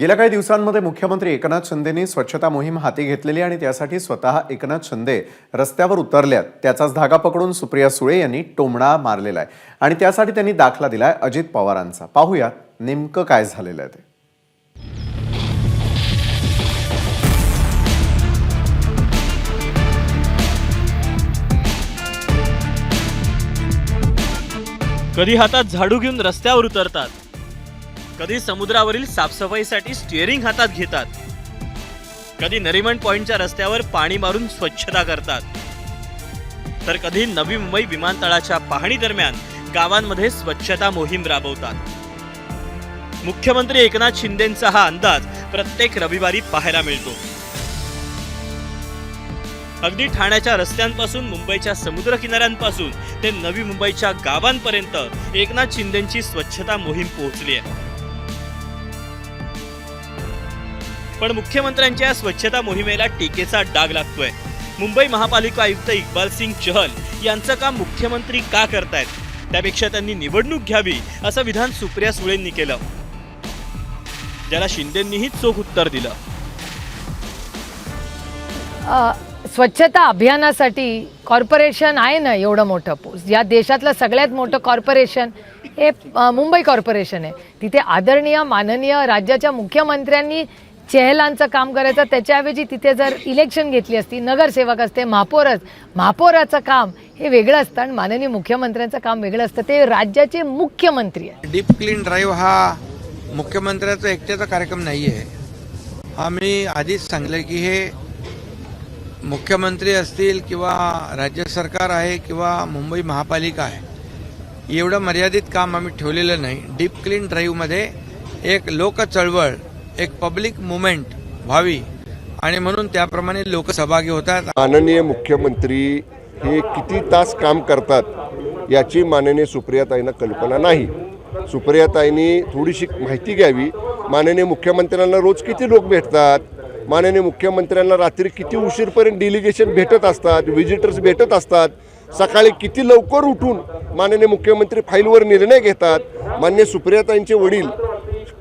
गेल्या काही दिवसांमध्ये मुख्यमंत्री एकनाथ शिंदेनी स्वच्छता मोहीम हाती घेतलेली आणि त्यासाठी स्वतः एकनाथ शिंदे रस्त्यावर उतरल्यात. त्याचाच धागा पकडून सुप्रिया सुळे यांनी टोमणा मारलेला आहे. आणि त्यासाठी त्यांनी दाखला दिलाय अजित पवारांचा. पाहूयात नेमकं काय झालेलं आहे ते. कधी हातात झाडू घेऊन रस्त्यावर उतरतात? कधी समुद्रावरील साफसफाईसाठी स्टिअरिंग हातात घेतात. कधी नरिमन पॉइंटच्या रस्त्यावर पाणी मारून स्वच्छता करतात. तर कधी नवी मुंबई विमानतळाच्या पाहणी दरम्यान गावांमध्ये स्वच्छता मोहीम राबवतात. मुख्यमंत्री एकनाथ शिंदेंचा हा अंदाज प्रत्येक रविवारी पाहायला मिळतो. अगदी ठाण्याच्या रस्त्यांपासून मुंबईच्या समुद्र किनाऱ्यांपासून ते नवी मुंबईच्या गावांपर्यंत एकनाथ शिंदेची स्वच्छता मोहीम पोहोचली आहे. पण मुख्यमंत्र्यांच्या या स्वच्छता मोहिमेला टीकेचा डाग लागतोय. मुंबई महापालिका आयुक्त इक्बाल सिंग चहल यांचं काम मुख्यमंत्री का करतायत? त्यापेक्षा त्यांनी निवडणूक घ्यावी असं विधान सुप्रिया सुळेंनी केलं. ज्याला शिंदेंनीही चोख उत्तर दिलं. स्वच्छता अभियानासाठी कॉर्पोरेशन आहे ना एवढं मोठं पोस्ट? या देशातलं सगळ्यात मोठं कॉर्पोरेशन हे मुंबई कॉर्पोरेशन आहे. तिथे आदरणीय माननीय राज्याच्या मुख्यमंत्र्यांनी चेहलांचं काम करायचं त्याच्याऐवजी तिथे जर इलेक्शन घेतली असती नगरसेवक असते महापौरच महापौराचं काम हे वेगळं असतं आणि माननीय मुख्यमंत्र्यांचं काम वेगळं असतं. ते राज्याचे मुख्यमंत्री आहे डीप क्लीन ड्राईव्ह हा मुख्यमंत्र्याचा एकट्याचा कार्यक्रम नाही आहे हा मी आधीच सांगलं की हे मुख्यमंत्री असतील किंवा राज्य सरकार आहे किंवा मुंबई महापालिका आहे एवढं मर्यादित काम आम्ही ठेवलेलं नाही. डीप क्लीन ड्राईव्हमध्ये एक लोक चळवळ एक पब्लिक मुवमेंट व्हावी. आणि म्हणून त्याप्रमाणे लोक सहभागी होतात. माननीय मुख्यमंत्री हे किती तास काम करतात याची माननीय सुप्रियाताईंना कल्पना नाही. सुप्रियाताईंनी थोडीशी माहिती घ्यावी. माननीय मुख्यमंत्र्यांना रोज किती लोक भेटतात? माननीय मुख्यमंत्र्यांना रात्री किती उशीरपर्यंत डेलिगेशन भेटत असतात? व्हिजिटर्स भेटत असतात? सकाळी किती लवकर उठून माननीय मुख्यमंत्री फाईलवर निर्णय घेतात? मान्य सुप्रियाताईंचे वडील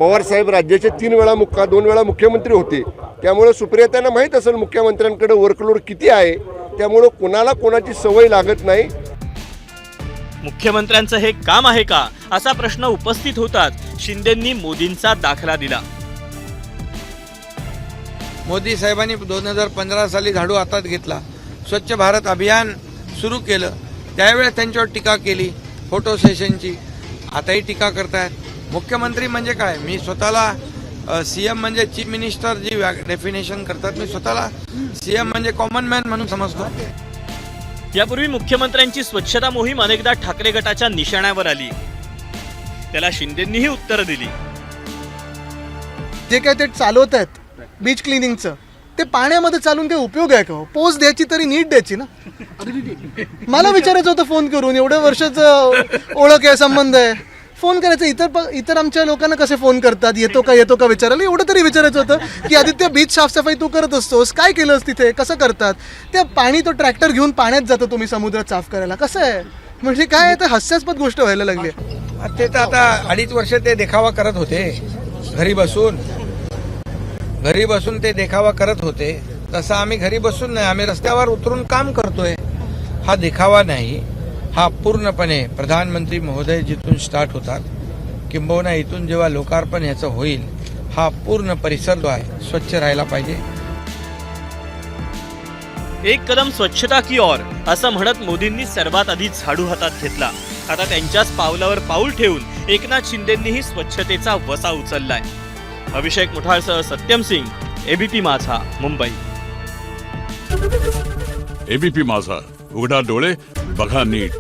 पवारसाहेब राज्याचे तीन वेळा मुख्य दोन वेळा मुख्यमंत्री होते. त्यामुळे सुप्रियाताईंना माहीत असेल मुख्यमंत्र्यांकडे वर्कलोड किती आहे. त्यामुळं कोणाला कोणाची सवय लागत नाही. मुख्यमंत्र्यांचं हे काम आहे का? असा प्रश्न उपस्थित होताच शिंदेंनी मोदींचा दाखला दिला. मोदी साहेबांनी दोन हजार पंधरा साली झाडू हातात घेतला. स्वच्छ भारत अभियान सुरू केलं. त्यावेळेस त्यांच्यावर टीका केली फोटो सेशनची. आताही टीका करतायत. मुख्यमंत्री म्हणजे काय? मी स्वतःला सीएम म्हणजे चीफ मिनिस्टर जी डेफिनेशन करतात मी स्वतःला सीएम म्हणजे कॉमन मॅन म्हणून समजतो. यापूर्वी मुख्यमंत्र्यांची स्वच्छता मोहीम अनेकदा ठाकरे गटाच्या निशाण्यावर आली. त्याला शिंदेंनीही उत्तरं दिली. जे काय ते चालवत आहेत बीच क्लिनिंगचं ते पाण्यामध्ये चालून काही उपयोग आहे का हो? पोच द्यायची तरी नीट द्यायची ना? मला विचारायचं होतं फोन करून एवढ्या वर्षाचं ओळख आहे संबंध आहे. फोन करायचं? इतर प- इतर आमच्या लोकांना कसे फोन करतात? येतो का येतो का विचारायला? एवढं तरी विचारायचं होतं की आदित्य बीच साफसफाई तू करत असतोस. काय केलंस तिथे? कसं करतात? त्या पाणी तो ट्रॅक्टर घेऊन पाण्यात जातो तुम्ही समुद्रात साफ करायला. कसं आहे? म्हणजे काय आहे, तर हास्यास्पद गोष्ट व्हायला लागली. आहे. ते तर आता अडीच वर्ष ते देखावा करत होते. घरी बसून. घरी बसून ते देखावा करत होते. तसं आम्ही घरी बसून नाही. आम्ही रस्त्यावर उतरून काम करतोय. हा देखावा नाही. हा पूर्णपणे प्रधानमंत्री महोदय जिथून स्टार्ट होतात किंबहुना इथून जेव्हा लोकार्पण याचं होईल हा पूर्ण परिसर जो आहे स्वच्छ राहायला पाहिजे. एक कदम स्वच्छता की ओर असं म्हणत मोदींनी सर्वात आधी झाडू हातात घेतला. आता त्यांच्याच पावलावर पाऊल ठेवून एकनाथ शिंदेंनीही स्वच्छतेचा वसा उचललाय. अभिषेक मुठाळसह सत्यम सिंग एबीपी माझा मुंबई. एबीपी माझा उघडा डोळे बघा नीट.